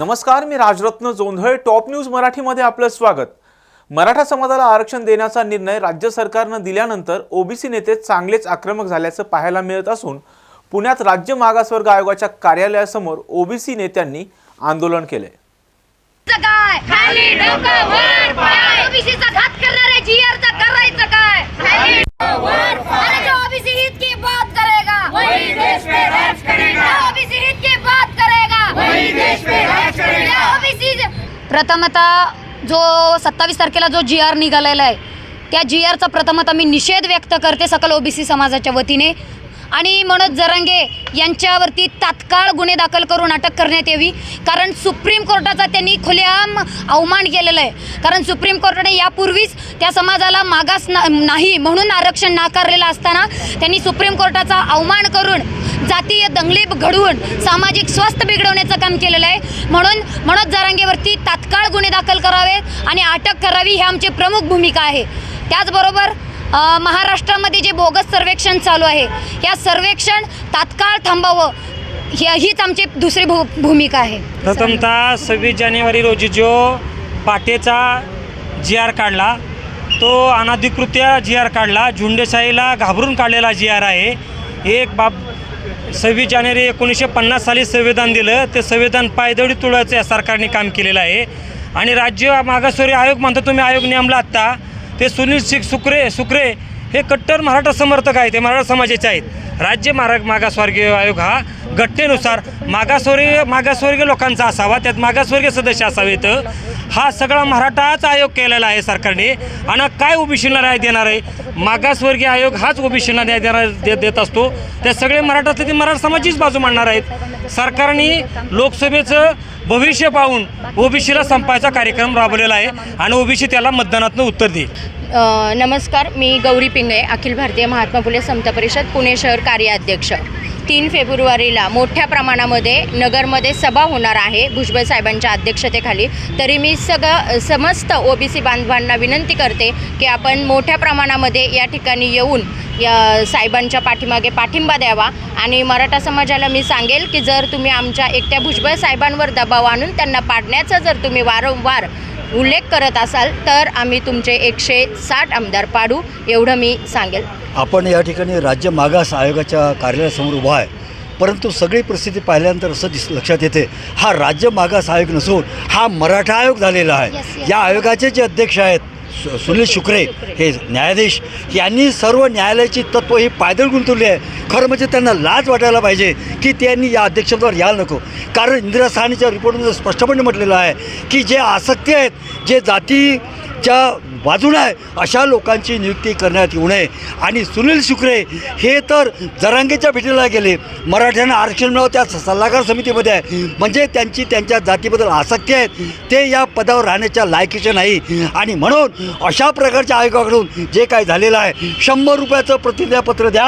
नमस्कार मी Rajratna Jondhale top news मराठीमध्ये आपलं स्वागत. मराठा समाजाला आरक्षण देण्याचा निर्णय राज्य सरकारनं दिल्यानंतर ओबीसी नेते चांगलेच आक्रमक झाल्याचं पाहायला मिळत असून पुण्यात राज्य मागासवर्ग आयोगाच्या कार्यालयासमोर ओबीसी नेत्यांनी आंदोलन केले काय? प्रथमतः जो सत्तावीस तारखेला जो जी आर निघालेला आहे त्या जी आरचा प्रथमतः मी निषेध व्यक्त करते सकल ओबीसी समाजाच्या वतीने. आणि मनोज जरांगे यांच्यावरती तात्काळ गुन्हे दाखल करून अटक करण्यात यावी. कारण सुप्रीम कोर्टाचा त्यांनी खुलेआम अवमान केलेला आहे. कारण सुप्रीम कोर्टाने यापूर्वीच त्या समाजाला मागास ना नाही म्हणून आरक्षण नाकारलेलं असताना त्यांनी सुप्रीम कोर्टाचा अवमान करून जातीय दंगली घडवून सामाजिक स्वास्थ्य बिघडवण्याचं काम केलेलं आहे. म्हणून मनोज जरांगेवरती तात्काळ गुन्हे दाखल करावे आणि अटक करावी ही आमची प्रमुख भूमिका आहे. त्याचबरोबर महाराष्ट्रामध्ये जे बोगस सर्वेक्षण चालू आहे या सर्वेक्षण तात्काळ थांबावं ह्या हीच आमची दुसरी भू भूमिका आहे. प्रथमतः सव्वीस जानेवारी रोजी जो पाटेचा जी आर काढला तो अनाधिकृत्य जी आर काढला झुंडेशाहीला घाबरून काढलेला जी आर आहे. एक बाब सव्वीस जानेवारी एकोणीसशे पन्नास साली संविधान दिलं ते संविधान पायदळी तुळायचं या सरकारने काम केलेलं आहे. आणि राज्य मागासवर्गीय आयोग म्हणतो तुम्ही आयोग नेमला आत्ता ते सुनील शिक सुक्रे सुक्रे हे कट्टर मराठा समर्थक आहेत ते मराठा समाजाचे आहेत. राज्य मारा मागासवर्गीय आयोग हा घटनेनुसार मागासवर्गीय मागासवर्गीय लोकांचा असावा त्यात मागासवर्गीय सदस्य असावेत. हा सगळा मराठाच आयोग केलेला आहे सरकारने. आणि काय ओबीसीला न्याय देणार आहे? मागासवर्गीय आयोग हाच ओबीसीला न्याय देणार दे देत असतो. त्या सगळे मराठा असते ते मराठा समाजाचीच बाजू मांडणार आहेत. सरकारने लोकसभेचं भविष्य पाहून ओबीसीला संपायचा कार्यक्रम राबवलेला आहे आणि ओबीसी त्याला मतदानातून उत्तर देईल. नमस्कार मी गौरी पिंगळे अखिल भारतीय महात्मा फुले समता परिषद पुणे शहर कार्याध्यक्ष. तीन फेब्रुवारीला मोठ्या प्रमाणामध्ये नगरमध्ये सभा होणार आहे भुजबळ साहेबांच्या अध्यक्षतेखाली. तरी मी सगळं समस्त ओबीसी बांधवांना विनंती करते की आपण मोठ्या प्रमाणामध्ये या ठिकाणी येऊन या साहेबांच्या पाठीमागे पाठिंबा द्यावा. आणि मराठा समाजाला मी सांगेल की जर तुम्ही आमच्या एकट्या भुजबळ साहेबांवर दबाव आणून त्यांना पाडण्याचा जर तुम्ही वारंवार उल्लेख करत असाल तर आम्ही तुमचे एकशे साठ आमदार पाडू एवढं मी सांगेल. आपण या ठिकाणी राज्य मागास आयोगाच्या कार्यालयासमोर उभा आहे. परंतु सगळी परिस्थिती पाहिल्यानंतर असं दिस लक्षात येते हा राज्य मागास आयोग नसून हा मराठा आयोग झालेला आहे. या आयोगाचे जे अध्यक्ष आहेत सु- सुनील शुक्रे हे न्यायाधीश यांनी सर्व न्यायालयाची तत्व ही पायदळ गुंतवली आहे. खरं म्हणजे त्यांना लाज वाटायला पाहिजे की त्यांनी या अध्यक्षपदावर यायला नको. कारण इंदिरा साहनीच्या रिपोर्टमध्ये स्पष्टपणे म्हटलेलं आहे की जे आसक्ती आहेत जे जातीच्या बाजूने आहे. अशा लोकांची नियुक्ती करण्यात येऊ नये. आणि सुनील शुक्रे हे तर जरांगेच्या भेटीला गेले. मराठ्यांना आरक्षण मिळावं त्या सल्लागार समितीमध्ये आहे. म्हणजे त्यांची त्यांच्या जातीबद्दल आसक्ती आहेत. ते या पदावर राहण्याच्या लायकीचे नाही. आणि म्हणून अशा प्रकारच्या आयोगाकडून जे काय झालेलं आहे शंभर रुपयाचं प्रतिज्ञापत्र द्या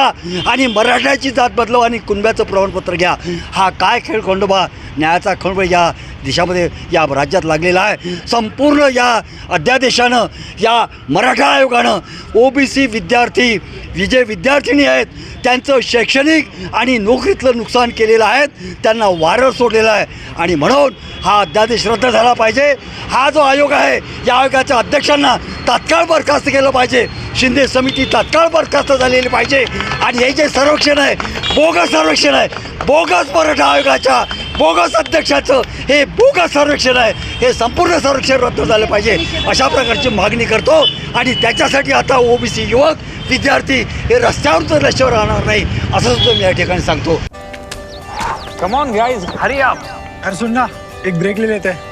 आणि मराठ्याची जात बदलवा आणि कुणब्याचं प्रमाणपत्र घ्या. हा काय खेळ खंडोबा? न्यायाचा खंडोबा या देशामध्ये या राज्यात लागलेला आहे. संपूर्ण या अध्यादेशानं या मराठा आयोगानं ओबीसी विद्यार्थी विजय विद्यार्थिनी आहेत त्यांचं शैक्षणिक आणि नोकरीतलं नुकसान केलेलं आहे त्यांना वारं सोडलेलं आहे. आणि म्हणून हा अध्यादेश रद्द झाला पाहिजे. हा जो आयोग आहे या आयोगाच्या अध्यक्षांना तात्काळ बरखास्त केलं पाहिजे. शिंदे समिती तात्काळ बरखास्त झालेली पाहिजे. आणि हे जे सर्वेक्षण आहे बोगस सर्वेक्षण आहे बोगस मराठा आयोगाच्या बोगस अध्यक्षाचं हे बोगस सर्वेक्षण आहे हे संपूर्ण सर्वेक्षण रद्द झालं पाहिजे अशा प्रकारची मागणी करतो. आणि त्याच्यासाठी आता ओबीसी युवक विद्यार्थी हे रस्त्यावर तर रस्त्यावर राहणार नाही असं सुद्धा मी या ठिकाणी सांगतो. कम ऑन गाइस हरी आप अरे सुन ना एक ब्रेक ले लेते. हैं